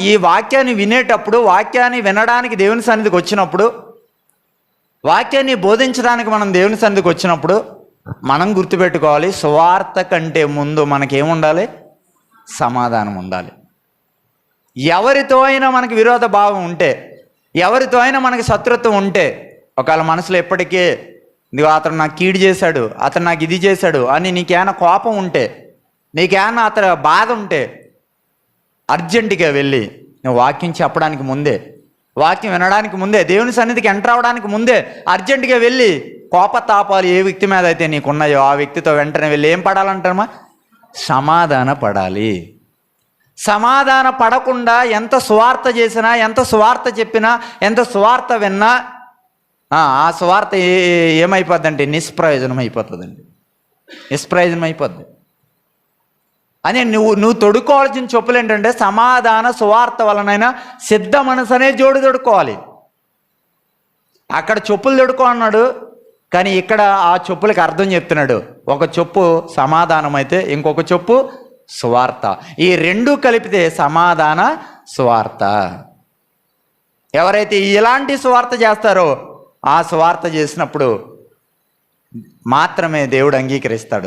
ఈ వాక్యాన్ని వినేటప్పుడు వాక్యాన్ని వినడానికి దేవుని సన్నిధికి వచ్చినప్పుడు వాక్యాన్ని బోధించడానికి మనం దేవుని సన్నిధికి వచ్చినప్పుడు మనం గుర్తుపెట్టుకోవాలి సువార్త కంటే ముందు మనకేముండాలి? సమాధానం ఉండాలి. ఎవరితో అయినా మనకి విరోధ భావం ఉంటే ఎవరితో అయినా మనకి శత్రుత్వం ఉంటే ఒకవేళ మనసులో ఎప్పటికే ఇదిగో అతను నాకు కీడు చేశాడు అతను నాకు ఇది చేశాడు అని నీకేమైనా కోపం ఉంటే నీకేమైనా అతను బాధ ఉంటే అర్జెంటుగా వెళ్ళి నువ్వు వాక్యం చెప్పడానికి ముందే వాక్యం వినడానికి ముందే దేవుని సన్నిధికి ఎంటర్ అవ్వడానికి ముందే అర్జెంటుగా వెళ్ళి కోపతాపాలు ఏ వ్యక్తి మీద అయితే నీకున్నాయో ఆ వ్యక్తితో వెంటనే వెళ్ళి ఏం పడాలంటారమ్మా? సమాధాన పడాలి. సమాధాన పడకుండా ఎంత స్వార్థ చేసినా ఎంత స్వార్థ చెప్పినా ఎంత స్వార్థ విన్నా ఆ స్వార్థ ఏ ఏమైపోద్దంటే? నిష్ప్రయోజనం అయిపోతుందండి నిష్ప్రయోజనం అయిపోద్ది అని నువ్వు నువ్వు తొడుక్కోవాల్సిన చెప్పులు ఏంటంటే సమాధాన సువార్త వలనైనా సిద్ధ మనసు అనే జోడు తొడుక్కోవాలి. అక్కడ చెప్పులు తొడుకో అన్నాడు కానీ ఇక్కడ ఆ చెప్పులకు అర్థం చెప్తున్నాడు. ఒక చెప్పు సమాధానం అయితే ఇంకొక చెప్పు సువార్త. ఈ రెండు కలిపితే సమాధాన సువార్త. ఎవరైతే ఇలాంటి సువార్త చేస్తారో ఆ స్వార్థ చేసినప్పుడు మాత్రమే దేవుడు అంగీకరిస్తాడు.